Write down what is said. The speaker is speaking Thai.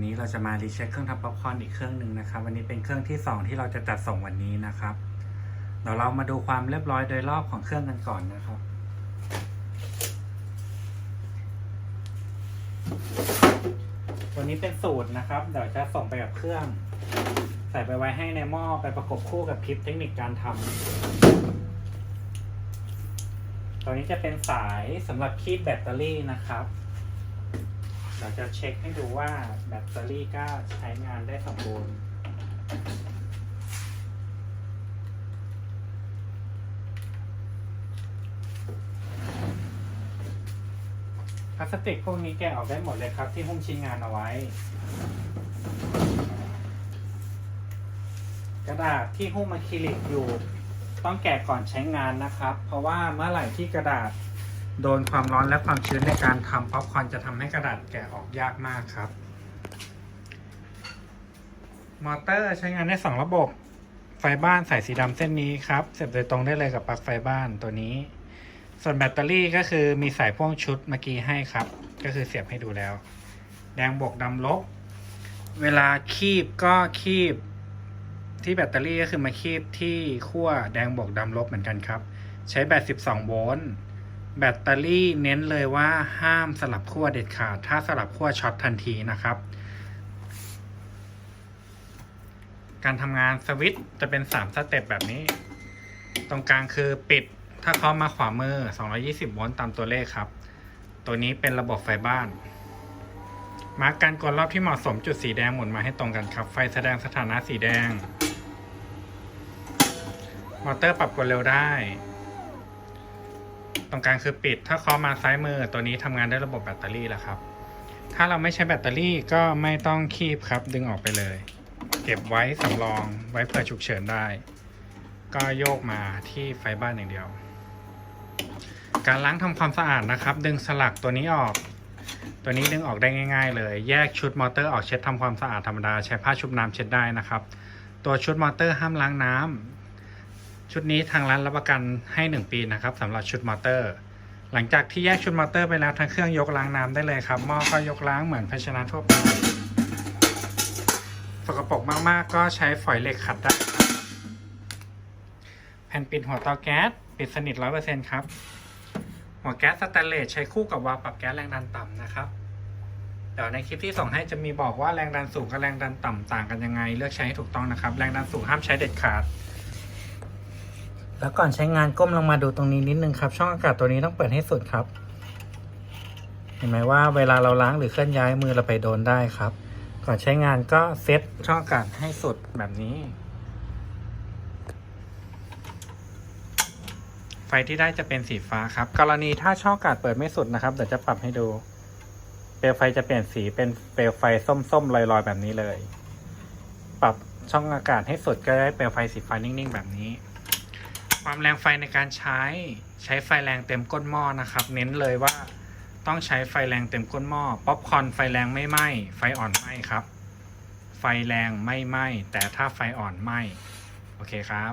วันนี้เราจะมารีเช็คเครื่องทำป๊อปคอร์นอีกเครื่องหนึ่งนะครับ วันนี้เป็นเครื่องที่ 2 ที่เราจะจัดส่งวันนี้นะครับเดี๋ยวเรามาดูความเรียบร้อยโดยรอบของเครื่องกันก่อนนะครับตัวนี้เป็นสูตรนะครับ เดี๋ยวจะส่งไปกับเครื่อง ใส่ไปไว้ให้ในหม้อไปประกบคู่กับคลิปเทคนิคการทำตัวนี้จะเป็นสายสำหรับคีบแบตเตอรี่นะครับ เราจะเช็คให้ดูว่าแบตเตอรี่ก็ใช้งานได้สมบูรณ์พลาสติกพวกนี้แกะออกได้หมดเลยครับที่หุ้มชิ้นงานเอาไว้ กระดาษที่หุ้มอะคริลิกอยู่ ต้องแกะก่อนใช้งานนะครับ เพราะว่าเมื่อไหร่ที่กระดาษ โดนความร้อนและความชื้นในการทำป๊อปคอนจะทำให้กระดาษแกะออกยากมากครับ มอเตอร์ใช้งานได้ 2 ระบบ ไฟบ้านสายสีดำเส้นนี้ครับ เสียบโดยตรงได้เลยกับปลั๊กไฟบ้านตัวนี้ ส่วนแบตเตอรี่ก็คือมีสายพ่วงชุดเมื่อกี้ให้ครับ ก็คือเสียบให้ดูแล้ว แดงบวกดำลบ เวลาคีบก็คีบที่แบตเตอรี่ก็คือมาคีบที่ขั้วแดงบวกดำลบเหมือนกันครับ ใช้แบต 12 โวลต์ แบตเตอรี่เน้นเลยว่าห้ามสลับขั้วเด็ดขาด ถ้าสลับขั้วช็อตทันทีนะครับ การทำงานสวิตช์จะเป็น 3 สเต็ปแบบนี้ ตรงกลางคือปิด ถ้าเขามาขวามือ 220 โวลต์ตามตัวเลขครับ ตัวนี้เป็นระบบไฟบ้าน มาร์กการกดรอบที่เหมาะสมจุดสีแดงหมุนมาให้ตรงกันครับ ไฟแสดงสถานะสีแดง มอเตอร์ปรับกดเร็วได้ ตรงกลางคือปิด ถ้าเคาะมาซ้ายมือตัวนี้ทำงานด้วยระบบแบตเตอรี่แล้วครับ ถ้าเราไม่ใช้แบตเตอรี่ก็ไม่ต้องคีบครับ ดึงออกไปเลย เก็บไว้สำรองไว้เผื่อฉุกเฉินได้ ก็โยกมาที่ไฟบ้านอย่างเดียว การล้างทำความสะอาดนะครับ ดึงสลักตัวนี้ออก ตัวนี้ดึงออกได้ง่าย ๆ เลย แยกชุดมอเตอร์ออกเช็ดทำความสะอาดธรรมดาใช้ผ้าชุบน้ำเช็ดได้นะครับ ตัวชุดมอเตอร์ห้ามล้างน้ำ ชุดนี้ทางร้านรับประกันให้ 1 ปีนะครับสำหรับชุดมอเตอร์ หลังจากที่แยกชุดมอเตอร์ไปแล้วทั้งเครื่องยกล้างน้ำได้เลยครับหม้อก็ยกล้างเหมือนภาชนะทั่วไปสกปรกมากๆ ก็ใช้ฝอยเหล็กขัดได้แผ่นปิดหัวเตาแก๊สปิดสนิท 100%ครับ หัวแก๊สสแตนเลสใช้คู่กับวาล์วปรับแก๊สแรงดันต่ำนะครับเดี๋ยวในคลิปที่ส่งให้จะมีบอกว่าแรงดันสูงกับแรงดันต่ำต่างกันยังไง เลือกใช้ให้ถูกต้องนะครับ แรงดันสูงห้ามใช้เด็ดขาด แล้วก่อนใช้งานก้มลงมาดูตรงนี้นิดนึงครับ ช่องอากาศตัวนี้ต้องเปิดให้สุดครับ เห็นไหมว่าเวลาเราล้างหรือเคลื่อนย้ายมือเราไปโดนได้ครับ ก่อนใช้งานก็เซตช่องอากาศให้สุดแบบนี้ ไฟที่ได้จะเป็นสีฟ้าครับ กรณีถ้าช่องอากาศเปิดไม่สุดนะครับเดี๋ยวจะปรับให้ดู เปลวไฟจะเปลี่ยนสีเป็นเปลวไฟส้มๆลอยๆแบบนี้เลย ปรับช่องอากาศให้สุดก็ได้เปลวไฟสีฟ้านิ่งๆแบบนี้ ความแรงไฟในการใช้ใช้ไฟแรงเต็มก้นหม้อนะครับ เน้นเลยว่าต้องใช้ไฟแรงเต็มก้นหม้อป๊อปคอนไฟแรงไม่ไหม้ไฟอ่อนไหม้ครับ ไฟแรงไม่ไหม้แต่ถ้าไฟอ่อนไหม้โอเคครับ